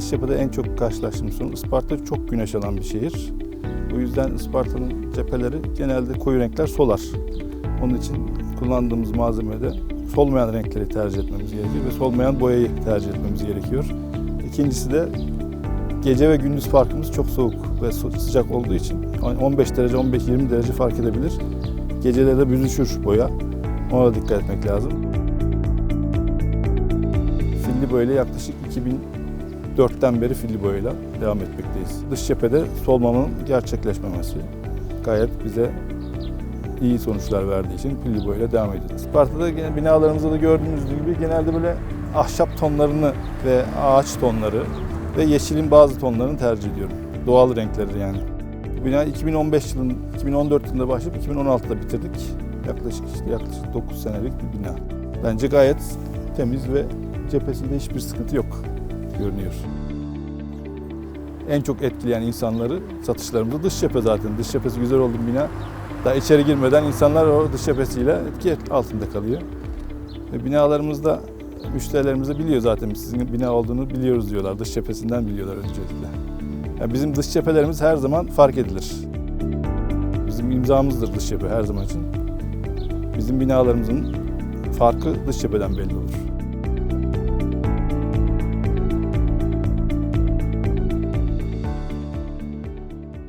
dış cephede en çok karşılaştığımız sorun Isparta çok güneş alan bir şehir. Bu yüzden Isparta'nın cepheleri genelde koyu renkler solar. Onun için kullandığımız malzemede solmayan renkleri tercih etmemiz gerekiyor ve solmayan boyayı tercih etmemiz gerekiyor. İkincisi de gece ve gündüz farkımız çok soğuk ve sıcak olduğu için 15 derece 15-20 derece fark edebilir. Geceleri de büzüşür boya. Ona da dikkat etmek lazım. Filli boyayla yaklaşık 2004'ten beri filli boyayla devam etmekteyiz. Dış cephede solmamanın gerçekleşmemesi gayet bize iyi sonuçlar verdiği için pilli boyayla devam ediyoruz. Isparta'da gene binalarımızda da gördüğünüz gibi genelde böyle ahşap tonlarını ve ağaç tonları ve yeşilin bazı tonlarını tercih ediyorum. Doğal renkleri yani. Bu bina 2015 yılın 2014 yılında başlayıp 2016'da bitirdik. Yaklaşık işte yaklaşık 9 senelik bir bina. Bence gayet temiz ve cephesinde hiçbir sıkıntı yok görünüyor. En çok etkileyen insanları satışlarımızda dış cephe zaten. Dış cephesi güzel oldu bina. Daha içeri girmeden insanlar o dış cephesiyle etki altında kalıyor. Ve binalarımızda müşterilerimiz de biliyor zaten sizin bina olduğunu biliyoruz diyorlar. Dış cephesinden biliyorlar öncelikle. Yani bizim dış cephelerimiz her zaman fark edilir. Bizim imzamızdır dış cephe her zaman için. Bizim binalarımızın farkı dış cepheden belli olur.